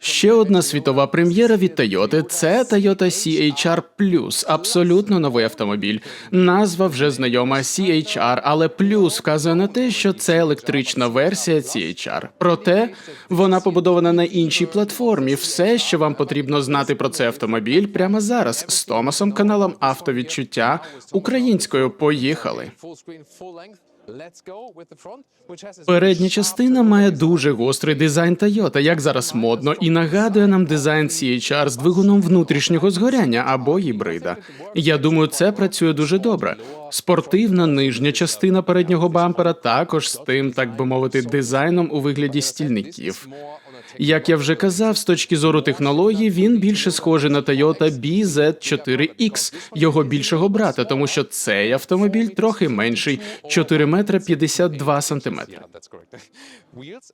Ще одна світова прем'єра від Toyota – це Toyota CHR Plus, абсолютно новий автомобіль. Назва вже знайома CHR, але плюс вказує на те, що це електрична версія CHR. Проте вона побудована на іншій платформі. Все, що вам потрібно знати про цей автомобіль, прямо зараз з Томасом, каналом Автовідчуття українською. Поїхали. Передня частина має дуже гострий дизайн Toyota, як зараз модно, і нагадує нам дизайн CHR з двигуном внутрішнього згоряння або гібрида. Я думаю, це працює дуже добре. Спортивна нижня частина переднього бампера також з тим, так би мовити, дизайном у вигляді стільників. Як я вже казав, з точки зору технології, він більше схожий на Toyota BZ4X, його більшого брата, тому що цей автомобіль трохи менший 4 метри 52 сантиметри.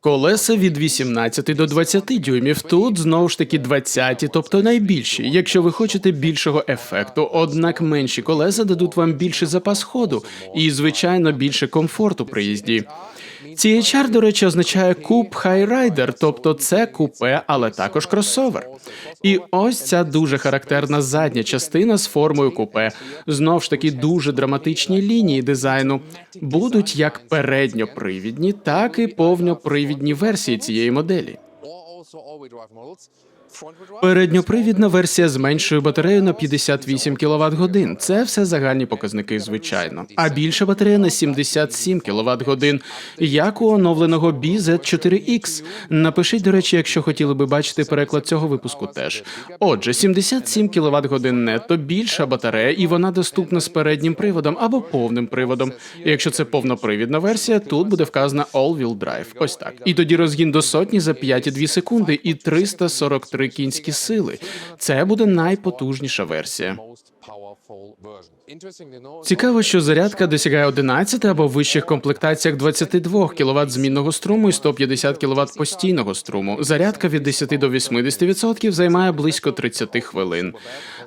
Колеса від 18 до 20 дюймів. Тут знову ж таки 20, тобто найбільші. Якщо ви хочете більшого ефекту, однак менші колеса дадуть вам більший запас ходу і, звичайно, більше комфорту при їзді. CHR, до речі, означає куп хайрайдер, тобто це купе, але також кросовер. І ось ця дуже характерна задня частина з формою купе. Знов ж таки дуже драматичні лінії дизайну будуть як передньопривідні, так і повнопривідні версії цієї моделі. Передньопривідна версія з меншою батареєю на 58 кВт годин. Це все загальні показники, звичайно. А більша батарея на 77 кВт годин, як у оновленого BZ4X. Напишіть, до речі, якщо хотіли би бачити переклад цього випуску. Теж отже, 77 кВт годин нетто, більша батарея, і вона доступна з переднім приводом або повним приводом. Якщо це повнопривідна версія, тут буде вказана All-Wheel Drive. Ось так. І тоді розгін до сотні за 5,2 секунди і 343 кінські сили. Це буде найпотужніша версія. Цікаво, що зарядка досягає 11 або в вищих комплектаціях 22 кВт змінного струму і 150 кВт постійного струму. Зарядка від 10 до 80% займає близько 30 хвилин.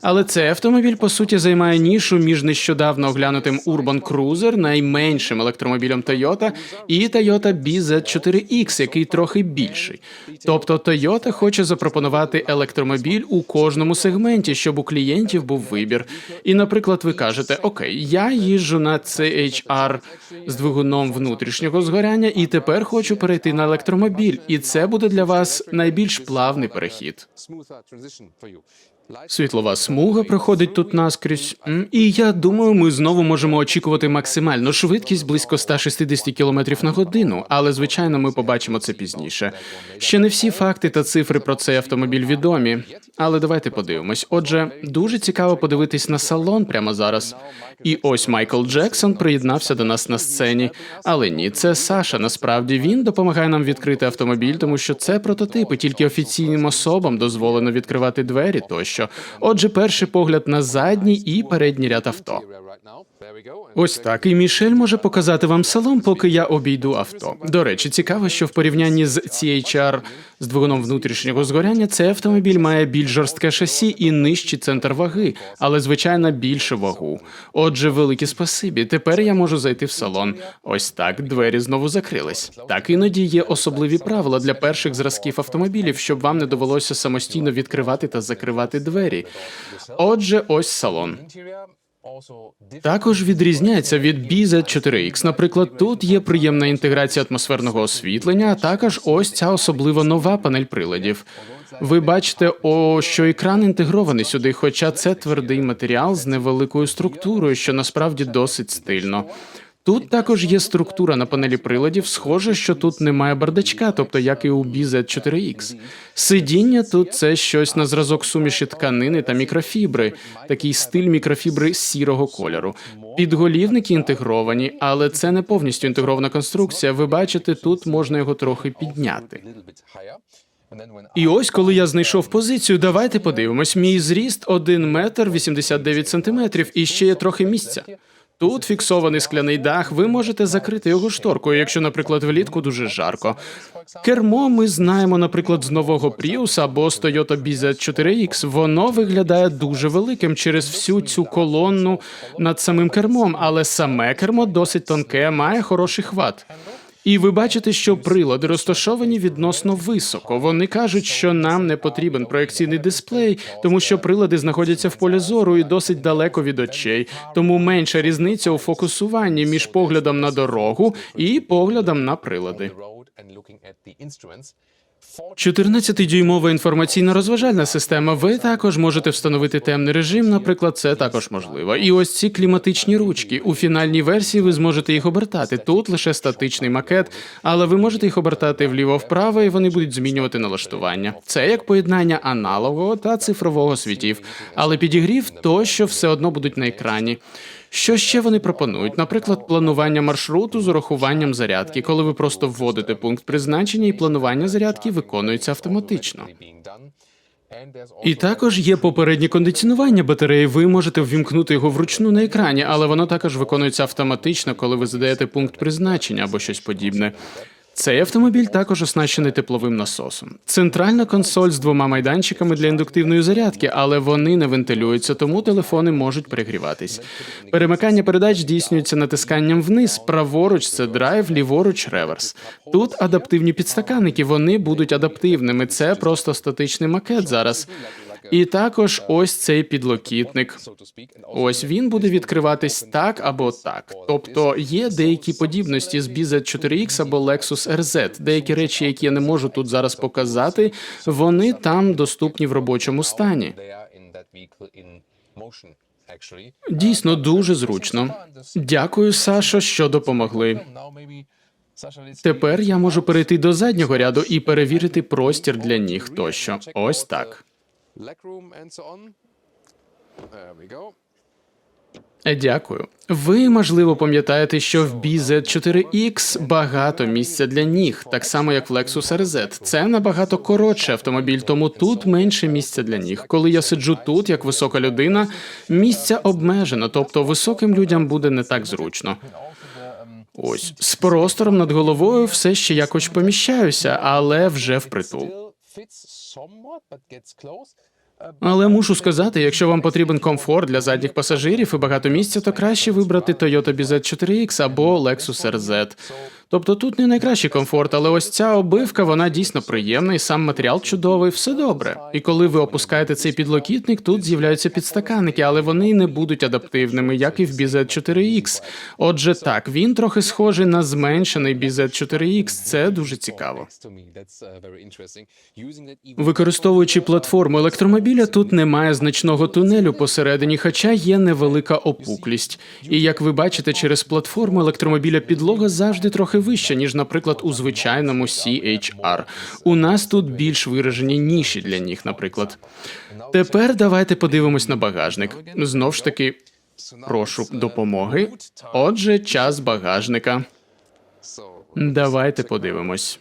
Але цей автомобіль по суті займає нішу між нещодавно оглянутим Urban Cruiser, найменшим електромобілем Toyota, і Toyota BZ4X, який трохи більший. Тобто Toyota хоче запропонувати електромобіль у кожному сегменті, щоб у клієнтів був вибір. І, наприклад, ви кажете: Окей, я їжджу на CHR з двигуном внутрішнього згоряння, і тепер хочу перейти на електромобіль. І це буде для вас найбільш плавний перехід. Світлова смуга проходить тут наскрізь, і я думаю, ми знову можемо очікувати максимальну швидкість близько 160 км на годину, але звичайно, ми побачимо це пізніше. Ще не всі факти та цифри про цей автомобіль відомі, але давайте подивимось. Отже, дуже цікаво подивитись на салон прямо зараз. І ось Майкл Джексон приєднався до нас на сцені. Але ні, це Саша. Насправді він допомагає нам відкрити автомобіль, тому що це прототипи, тільки офіційним особам дозволено відкривати двері тощо. Отже, перший погляд на задній і передній ряд авто. Ось так. І Мішель може показати вам салон, поки я обійду авто. До речі, цікаво, що в порівнянні з CHR з двигуном внутрішнього згоряння цей автомобіль має більш жорстке шасі і нижчий центр ваги, але звичайно більше вагу. Отже, велике спасибі. Тепер я можу зайти в салон. Ось так двері знову закрились. Так іноді є особливі правила для перших зразків автомобілів, щоб вам не довелося самостійно відкривати та закривати двері. Отже, ось салон. Також відрізняється від BZ4X. Наприклад, тут є приємна інтеграція атмосферного освітлення, а також ось ця особливо нова панель приладів. Ви бачите, о, що екран інтегрований сюди, хоча це твердий матеріал з невеликою структурою, що насправді досить стильно. Тут також є структура на панелі приладів, схоже, що тут немає бардачка, тобто як і у BZ4X. Сидіння тут це щось на зразок суміші тканини та мікрофібри, такий стиль мікрофібри сірого кольору. Підголівники інтегровані, але це не повністю інтегрована конструкція. Ви бачите, тут можна його трохи підняти. І ось, коли я знайшов позицію, давайте подивимось. Мій зріст 1 метр 89 сантиметрів, і ще є трохи місця. Тут фіксований скляний дах. Ви можете закрити його шторкою, якщо, наприклад, влітку дуже жарко. Кермо ми знаємо, наприклад, з нового Prius або з Toyota BZ4X. Воно виглядає дуже великим через всю цю колонну над самим кермом, але саме кермо досить тонке, має хороший хват. І ви бачите, що прилади розташовані відносно високо. Вони кажуть, що нам не потрібен проекційний дисплей, тому що прилади знаходяться в полі зору і досить далеко від очей. Тому менша різниця у фокусуванні між поглядом на дорогу і поглядом на прилади. 14-дюймова інформаційно розважальна система. Ви також можете встановити темний режим. Наприклад, це також можливо. І ось ці кліматичні ручки. У фінальній версії ви зможете їх обертати. Тут лише статичний макет, але ви можете їх обертати вліво-вправо, і вони будуть змінювати налаштування. Це як поєднання аналогового та цифрового світів, але підігрів тощо все одно будуть на екрані. Що ще вони пропонують? Наприклад, планування маршруту з урахуванням зарядки, коли ви просто вводите пункт призначення, і планування зарядки виконується автоматично. І також є попереднє кондиціонування батареї. Ви можете ввімкнути його вручну на екрані, але воно також виконується автоматично, коли ви задаєте пункт призначення або щось подібне. Цей автомобіль також оснащений тепловим насосом. Центральна консоль з двома майданчиками для індуктивної зарядки, але вони не вентилюються, тому телефони можуть перегріватись. Перемикання передач здійснюється натисканням вниз. Праворуч це драйв, ліворуч реверс. Тут адаптивні підстаканники. Вони будуть адаптивними. Це просто статичний макет зараз. І також ось цей підлокітник. Ось він буде відкриватись так або так. Тобто є деякі подібності з BZ4X або Lexus RZ. Деякі речі, які я не можу тут зараз показати, вони там доступні в робочому стані. Дійсно дуже зручно. Дякую, Сашо, що допомогли. Тепер я можу перейти до заднього ряду і перевірити простір для ніг тощо. Ось так. Legroom and so on. There we go. Е, Дякую. Ви можливо пам'ятаєте, що в BZ4X багато місця для ніг, так само як в Lexus RZ. Це набагато коротший автомобіль, тому тут менше місця для ніг. Коли я сиджу тут, як висока людина, місця обмежено, тобто високим людям буде не так зручно. Ось з простором над головою все ще якось поміщаюся, але вже впритул. Somewhat, but gets close. Але мушу сказати, якщо вам потрібен комфорт для задніх пасажирів і багато місця, то краще вибрати Toyota BZ4X або Lexus RZ. Тобто тут не найкращий комфорт, але ось ця обивка вона дійсно приємна, і сам матеріал чудовий, все добре. І коли ви опускаєте цей підлокітник, тут з'являються підстаканники, але вони не будуть адаптивними, як і в BZ4X. Отже, так він трохи схожий на зменшений BZ4X. Це дуже цікаво. uh, Використовуючи платформу електромобіля, тут немає значного тунелю посередині, хоча є невелика опуклість. І як ви бачите, через платформу електромобіля підлога завжди трохи вища, ніж, наприклад, у звичайному CHR. У нас тут більш виражені ніші для ніг, наприклад. Тепер давайте подивимось на багажник. Знов ж таки, прошу допомоги. Отже, час багажника. Давайте подивимось.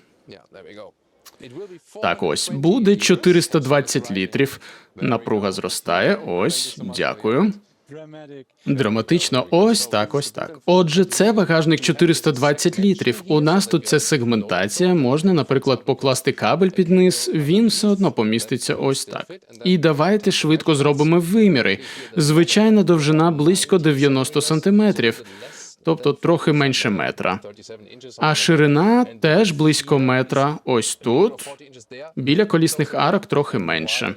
Так, ось буде 420 літрів. Напруга зростає. Ось, дякую. Драматично, ось так, ось так. Отже, це багажник 420 літрів. У нас тут це сегментація. Можна, наприклад, покласти кабель під низ. Він все одно поміститься ось так. І давайте швидко зробимо виміри. Звичайна довжина близько 90 сантиметрів, тобто трохи менше метра. 37 inches. А ширина теж близько метра. Ось тут. 40. Біля колісних арок трохи менше.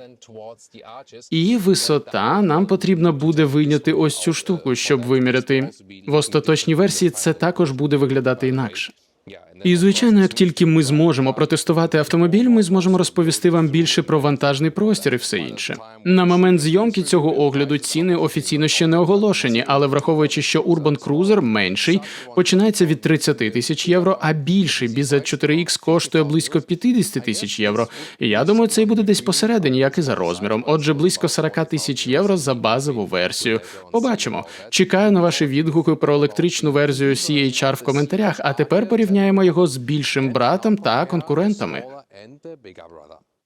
І висота нам потрібно буде вийняти ось цю штуку, щоб виміряти. В остаточній версії це також буде виглядати інакше. І звичайно, як тільки ми зможемо протестувати автомобіль, ми зможемо розповісти вам більше про вантажний простір і все інше. На момент зйомки цього огляду ціни офіційно ще не оголошені, але враховуючи, що Urban Cruiser менший починається від 30 тисяч євро, а більший BZ4X коштує близько 50 тисяч євро. Я думаю, це буде десь посередині, як і за розміром. Отже, близько 40 тисяч євро за базову версію. Побачимо. Чекаю на ваші відгуки про електричну версію CHR в коментарях. А тепер порівняємо його з більшим братом та конкурентами.